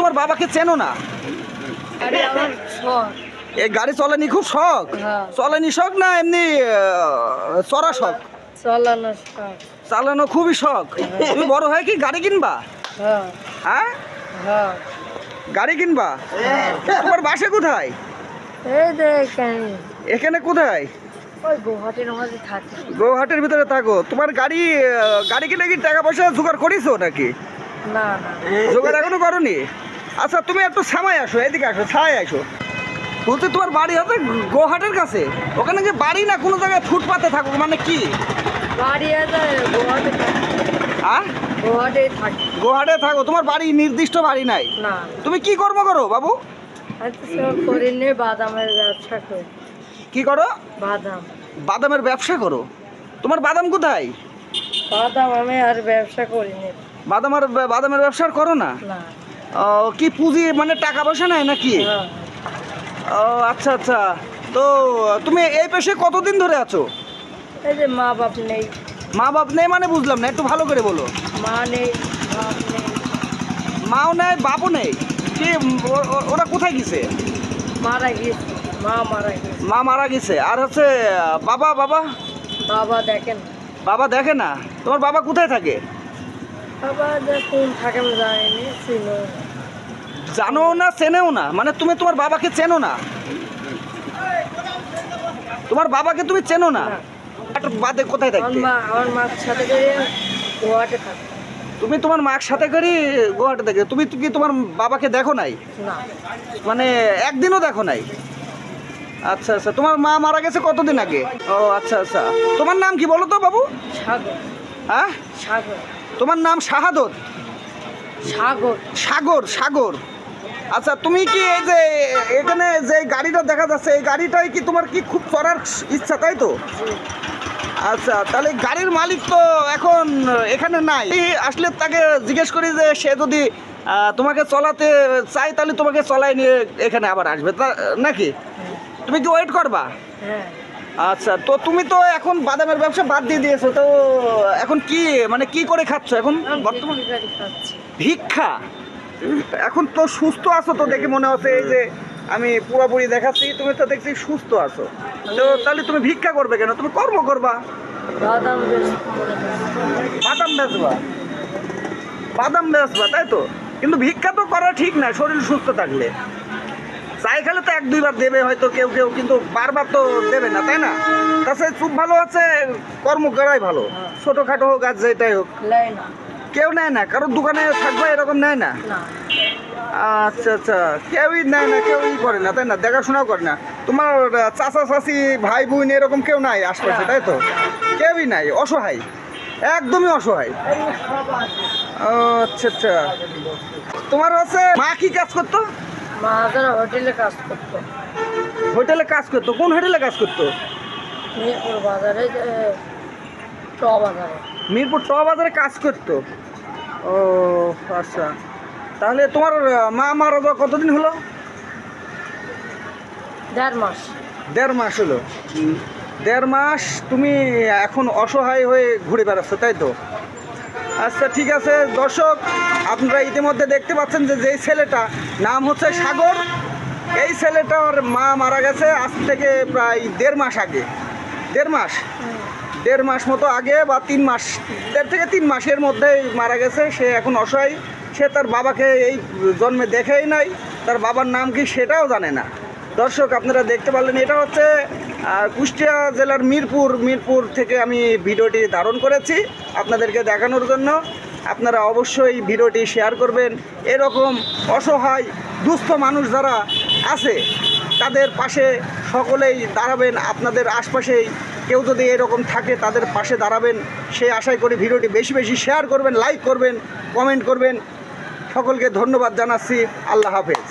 তোমার বাবাকে চেনো না? এই গাড়ি চলেনি খুব শখ? হ্যাঁ। চলেনি শখ না এমনি চড়া শখ? চালানো চালানো খুবই শখ। তুমি বড় হয়ে কি গাড়ি কিনবা? হ্যাঁ। হ্যাঁ? হ্যাঁ। গাড়ি কিনবা? তোমার বাসা কোথায়? এখানে। কোথায়? গুহাটির ভিতরে থাকো। তোমার গাড়ি গাড়ি কিনে কি টাকা পয়সা জোগাড় করিছো নাকি? জোগাড় এখনও করনি? আচ্ছা তুমি একটু সামাই আসো এদিকে আসো ছায় আসো। বলতে তোমার বাড়ি হচ্ছে গোহাটের কাছে? ওখানে যে বাড়ি না কোনো জায়গায় ফুটপাতে থাকুক মানে কি? গুহাটি থাকি। গুহাটি থাকি। তোমার বাড়ি নির্দিষ্ট বাড়ি নাই? না। তুমি কি কর্ম করো বাবু? করি। কি করো? বাদাম। বাদামের ব্যবসা করো? তোমার বাদাম কোথায়? বাদাম আমি আর ব্যবসা করিনি। বাদামের বাদামের ব্যবসা আর করো না। কি পুঁজি মানে টাকা পয়সা নাই নাকি? হ্যাঁ। ও আচ্ছা আচ্ছা। তো তুমি এই পেশে কতদিন ধরে আছো? এই যে মা বাপ নেই। মা বাপ নেই মানে বুঝলাম না একটু ভালো করে বলো। মা নেই বাপ নেই। মাও নেই বাপও নেই? কি ওরা কোথায় গেছে? মারা গেছে মা মারা গেছে মা মারা গেছে। আর হচ্ছে বাবা বাবা? বাবা দেখেন বাবা দেখে না? তোমার বাবা কোথায় থাকে? বাবা যে কোন থাকে আমি জানিনি ছিল জানো না চেনেও না। মানে তুমি তোমার বাবাকে চেনো না। তোমার বাবাকে তুমি চেনো না। বাদে কোথায় থাকতে? তুমি তোমার মার সাথে করে গুয়াহাটি থেকে। তুমি কি তোমার বাবাকে দেখো নাই? মানে একদিনও দেখো নাই? আচ্ছা আচ্ছা। তোমার মা মারা গেছে কতদিন আগে? ও আচ্ছা আচ্ছা। তোমার নাম কি বলো তো বাবু? হ্যাঁ? তোমার নাম শাহাদত? সাগর। সাগর সাগর। আচ্ছা তুমি কি এই যে এখানে যে গাড়িটা দেখা যাচ্ছে এই গাড়িটাই কি তোমার কি খুব করার ইচ্ছা তাই তো? আচ্ছা তাহলে গাড়ির মালিক তো এখন এখানে নাই। আসলে তাকে জিজ্ঞেস করি যে সে যদি তোমাকে চলাতে চাই তাহলে তোমাকে চলাই নিয়ে এখানে আবার আসবে তা নাকি? তুমি কি ওয়েট করবা? হ্যাঁ। আচ্ছা তো তুমি তো এখন বাদামের ব্যবসা বাদ দিয়ে দিয়েছ তো এখন কি মানে কি করে খাচ্ছ এখন? বর্তমান ভিক্ষা? এখন তো সুস্থ আছো তো দেখে মনে হচ্ছে এই যে আমি পুরোপুরি দেখাচ্ছি, তুমি তো দেখছি সুস্থ আছো। তো তাহলে তুমি ভিক্ষা করবে কেন? তুমি কর্ম করবা। বাদাম বেচবা। বাদাম বেচবা, তাই তো? কিন্তু ভিক্ষা তো করা ঠিক না, শরীর সুস্থ থাকলে। চাই খেলে তো এক দুইবার দেবে হয়তো কেউ কেউ, কিন্তু বারবার তো দেবে না, তাই না? তাছাড়া চুপ ভালো আছে, কর্ম করাই ভালো। ছোটোখাটো হোক আর যেটাই হোক। কেউ নেয় না কারোর দোকানে থাকবে এরকম নেয় না? আচ্ছা আচ্ছা কেউই নেয় না কেউই করে না তাই না? দেখাশোনাও করে না। তোমার চাচা চাচি ভাই বোন এরকম কেউ নাই আশপাশে তাই তো? কেউই নাই অসহায় একদমই অসহায়। আচ্ছা আচ্ছা। তোমার হচ্ছে মা কি কাজ করতো? মা হোটেলে কাজ করতো। হোটেলে কাজ করতো কোন হোটেলে কাজ করতো? মিরপুর বাজারে ট বাজারে মিরপুর ট বাজারে কাজ করতো? ও আচ্ছা। তাহলে তোমার মা মারা যাওয়া কতদিন হলো? দেড় মাস। দেড় মাস হলো। দেড় মাস তুমি এখন অসহায় হয়ে ঘুরে বেড়াচ্ছ তাই তো? আচ্ছা ঠিক আছে। দর্শক আপনারা ইতিমধ্যে দেখতে পাচ্ছেন যে যেই ছেলেটা নাম হচ্ছে সাগর। এই ছেলেটার মা মারা গেছে আজ থেকে প্রায় দেড় মাস আগে। দেড় মাস? দেড় মাস মতো আগে বা তিন মাস, দেড় থেকে তিন মাসের মধ্যেই মারা গেছে। সে এখন অসহায়। সে তার বাবাকে এই জন্মে দেখেই নাই। তার বাবার নাম কি সেটাও জানে না। দর্শক, আপনারা দেখতে পারলেন, এটা হচ্ছে কুষ্টিয়া জেলার মিরপুর মিরপুর থেকে আমি ভিডিওটি ধারণ করেছি আপনাদেরকে দেখানোর জন্য। আপনারা অবশ্যই ভিডিওটি শেয়ার করবেন। এরকম অসহায়, দুস্থ মানুষ যারা আছে, তাদের পাশে সকলেই দাঁড়াবেন। আপনাদের আশপাশেই কেউ যদি এরকম থাকে তাদের পাশে দাঁড়াবেন। সে আশাই করি ভিডিওটি বেশি বেশি শেয়ার করবেন লাইক করবেন কমেন্ট করবেন। সকলকে ধন্যবাদ জানাচ্ছি। আল্লাহ হাফেজ।